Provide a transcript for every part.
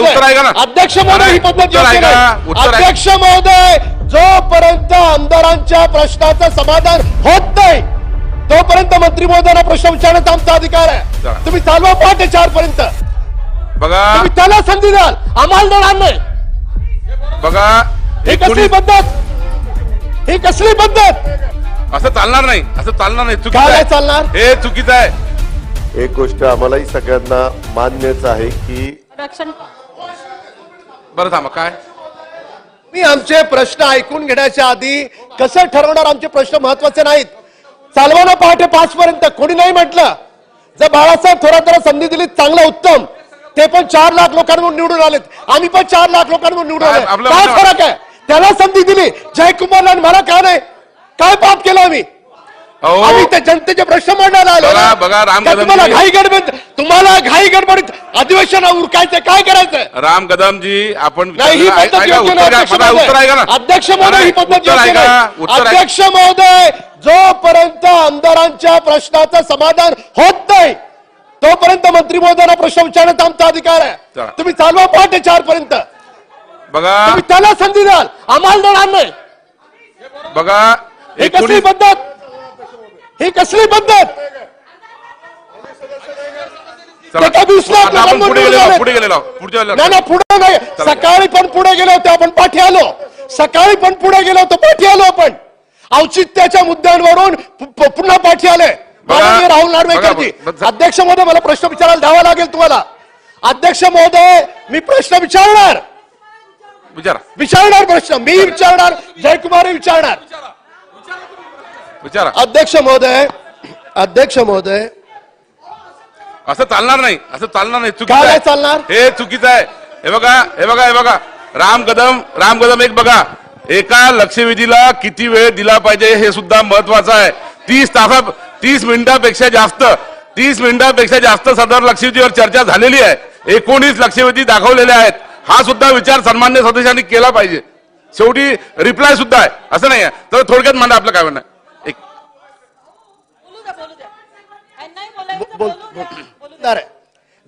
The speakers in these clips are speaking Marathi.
उत्तर ऐका ना. अध्यक्ष महोदय ही पद्धत योग्य नाही. अध्यक्ष महोदय जोपर्यंत आमदारांच्या प्रश्नाचं समाधान होत नाही तोपर्यंत मंत्री महोदयांना प्रश्न विचारण्याचा आमचा अधिकार आहे. तुम्ही चालवा पहाटे चार पर्यंत बघा. तुम्ही त्याला संधी द्याल. आम्हाला देणार नाही. बघा ही कसली पद्धत? ही कसली पद्धत? असं चालणार नाही असं चालणार नाही. चुकीचं चालणार? हे चुकीचं आहे. एक गोष्ट आम्हालाही सगळ्यांना मान्यच आहे की रक्षण बरं थांबा काय? मी आमचे प्रश्न ऐकून घेण्याच्या आधी कसं ठरवणार आमचे प्रश्न महत्त्वाचे नाहीत? चालवाना पहाटे पाच पर्यंत. कोणी नाही म्हटलं? जर बाळासाहेब थोरातांना संधी दिली चांगलं उत्तम. ते पण चार लाख लोकांवर निवडून आलेत. आम्ही पण चार लाख लोकांवर निवडून आले काय फरक आहे? त्याला संधी दिली. जयकुमारला आणि मला काय नाही? काय पाप केलं आम्ही? आम्ही त्या जनतेचे प्रश्न मांडायला आलो बघा, राम का घाई गडबड तुम्हाला घाई गडबडीत अधिवेशन उरकायचं काय करायचं? राम कदमजी आपण नाही ही पद्धत योग्य नाही. अध्यक्ष महोदय. अध्यक्ष महोदय ही पद्धत योग्य नाही. अध्यक्ष महोदय जोपर्यंत आमदारांच्या प्रश्नाचं समाधान होत नाही तोपर्यंत मंत्री महोदयांना प्रश्न विचारण्याचा आमचा अधिकार आहे. तुम्ही चालवा पहाटे चार पर्यंत बघा. तुम्ही त्याला संधी द्याल. आम्हाला देणार नाही. बघा ही कसली पद्धत? ही कसली पद्धत? आपण प्रधानमंत्री पुढे गेलेलो. पुढे गेलेलो. पुढच्या वेळेला- नाही ना पुढे नाही. सकाळी पण पुढे गेलो होतो आपण पाठी आलो. सकाळी पण पुढे गेलो होतो पाठी आलो आपण. औचित्याच्या मुद्द्यांवरून पु- पु- पुन्हा पाठी आले. बघा, माननीय राहुल बघा, नार्वेकरजी बघा. अध्यक्ष महोदय मला प्रश्न विचारायला द्यावा लागेल तुम्हाला. अध्यक्ष महोदय मी प्रश्न विचारणार. विचारा. विचारणार प्रश्न. मी विचारणार जयकुमार विचारणार. विचारा. अध्यक्ष महोदय अध्यक्ष महोदय असं चालणार नाही असं चालणार नाही चुकीचं आहे. चालणार? हे चुकीचं आहे. हे बघा हे बघा हे बघा. राम कदम राम कदम एक बघा. एका लक्षवेधीला किती वेळ दिला पाहिजे हे सुद्धा महत्वाचं आहे. तीस तासा तीस मिनिटापेक्षा जास्त तीस मिनिटापेक्षा जास्त सदर लक्षवेधीवर चर्चा झालेली आहे. एकोणीस लक्षवेधी दाखवलेले आहेत. हा सुद्धा विचार सन्मान्य सदस्यांनी केला पाहिजे. शेवटी रिप्लाय सुद्धा आहे. असं नाही आहे. तर थोडक्यात म्हणा आपलं काय म्हणणं आहे. एक बोलू द्या बोलू द्या आणि नाही बोलायचं बोल- बोलू द्या बोलू द्या बोलणार आहे.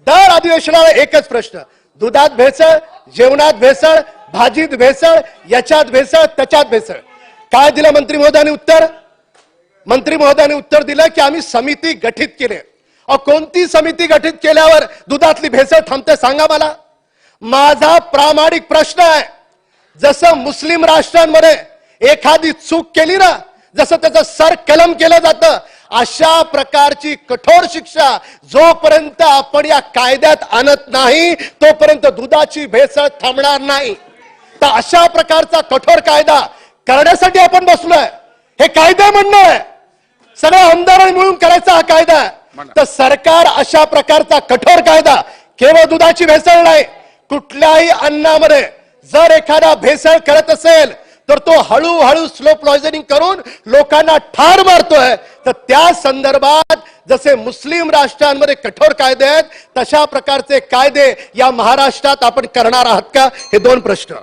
दर अधिवेशनाला एकच प्रश्न. दुधात भेसळ जेवणात भेसळ भाजीत भेसळ याच्यात भेसळ त्याच्यात भेसळ. काय दिलं मंत्री महोदयाने उत्तर? मंत्री महोदयाने उत्तर दिलं की आम्ही समिती गठीत केली. अहो कोणती समिती गठीत केल्यावर दुधातली भेसळ थांबते सांगा मला. माझा प्रामाणिक प्रश्न आहे. जसं मुस्लिम राष्ट्रांमध्ये एखादी चूक केली ना जसं त्याचं सर कलम केलं जातं अशा प्रकारची कठोर शिक्षा जोपर्यंत आपण या कायद्यात आणत नाही तोपर्यंत दुधाची भेसळ थांबणार नाही. तर अशा प्रकारचा कठोर कायदा करण्यासाठी आपण बसलोय. हे कायदा म्हणणं आहे. सगळ्या आमदारांनी मिळून करायचा हा कायदा आहे. तर सरकार अशा प्रकारचा कठोर कायदा केवळ दुधाची भेसळ नाही कुठल्याही अन्नामध्ये जर एखादा भेसळ करत असेल तर तो हळूहळू स्लो पॉयझनिंग करून लोकांना ठार मारतोय. तर त्या संदर्भात जसे मुस्लिम राष्ट्रांमध्ये कठोर कायदे आहेत तशा प्रकारचे कायदे या महाराष्ट्रात आपण करणार आहात का? हे दोन प्रश्न.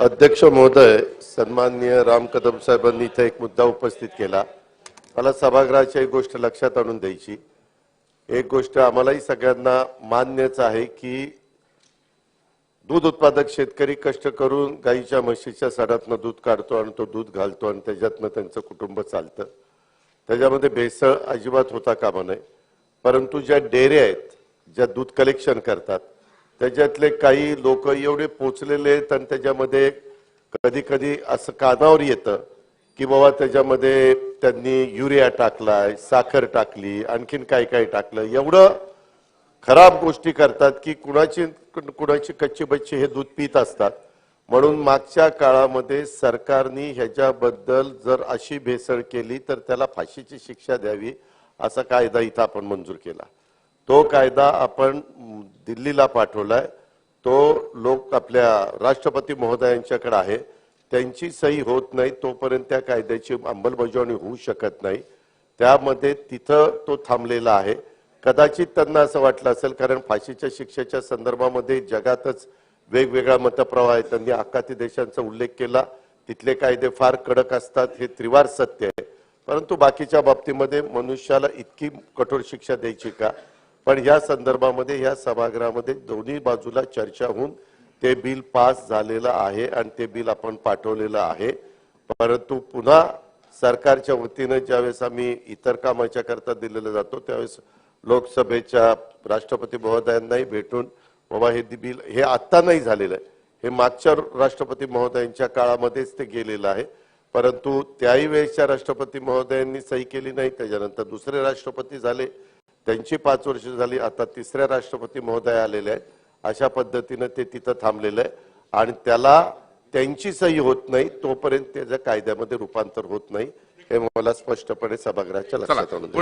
अध्यक्ष महोदय सन्माननीय राम कदम साहेबांनी इथे एक मुद्दा उपस्थित केला. मला सभागृहाची एक गोष्ट लक्षात आणून द्यायची. एक गोष्ट आम्हालाही सगळ्यांना मान्यच आहे की दूध उत्पादक शेतकरी कष्ट करून गाईच्या म्हशीच्या सडातनं दूध काढतो आणि तो दूध घालतो आणि त्याच्यातनं त्यांचं कुटुंब चालतं. त्याच्यामध्ये भेसळ अजिबात होता कामा नये. परंतु ज्या डेऱ्या आहेत ज्या दूध कलेक्शन करतात त्याच्यातले काही लोक एवढे पोचलेले आहेत आणि त्याच्यामध्ये कधी कधी असं कानावर येतं की बाबा त्याच्यामध्ये त्यांनी युरिया टाकलाय साखर टाकली आणखीन काय काय टाकलं एवढं खराब गोष्टी करतात की कुणाची कुणाची कच्ची बच्ची हे दूध पित असतात. म्हणून मागच्या काळामध्ये सरकारने ह्याच्याबद्दल जर अशी भेसळ केली तर त्याला फाशीची शिक्षा द्यावी असा कायदा इथं आपण मंजूर केला. तो कायदा आपण दिल्लीला पाठवलाय. तो लोक आपल्या राष्ट्रपती महोदयांच्याकडे आहे. त्यांची सही होत नाही तोपर्यंत त्या कायद्याची अंमलबजावणी होऊ शकत नाही. त्यामध्ये तिथं तो थांबलेला आहे. कदाचित त्यांना असं वाटलं असेल कारण फाशीच्या शिक्षेच्या संदर्भामध्ये जगातच वेगवेगळा मतप्रवाह आहे. त्यांनी आखाती देशांचा उल्लेख केला. तिथले कायदे फार कडक असतात हे त्रिवार सत्य आहे. परंतु बाकीच्या बाबतीमध्ये मनुष्याला इतकी कठोर शिक्षा द्यायची का? पण या संदर्भामध्ये या सभागृहामध्ये दोन्ही बाजूला चर्चा होऊन ते बिल पास झालेलं आहे आणि ते बिल आपण पाठवलेलं आहे. परंतु पुन्हा सरकारच्या वतीनं ज्यावेळेस आम्ही इतर कामाच्या करता दिलेलं जातो त्यावेळेस लोकसभेच्या राष्ट्रपती महोदयांनाही भेटून बाबा हे बिल हे आत्ता नाही झालेलं आहे. हे मागच्या राष्ट्रपती महोदयांच्या काळामध्येच ते गेलेलं आहे. परंतु त्याही वेळेसच्या राष्ट्रपती महोदयांनी सही केली नाही त्याच्यानंतर दुसरे राष्ट्रपती झाले. त्यांची पाच वर्ष झाली आता तिसऱ्या राष्ट्रपती महोदय आलेले आहेत. अशा पद्धतीनं ते तिथं थांबलेलं आहे. आणि त्याला त्यांची सही होत नाही तोपर्यंत त्याच्या कायद्यामध्ये रूपांतर होत नाही हे मला स्पष्टपणे सभागृहाच्या लक्षात पुढे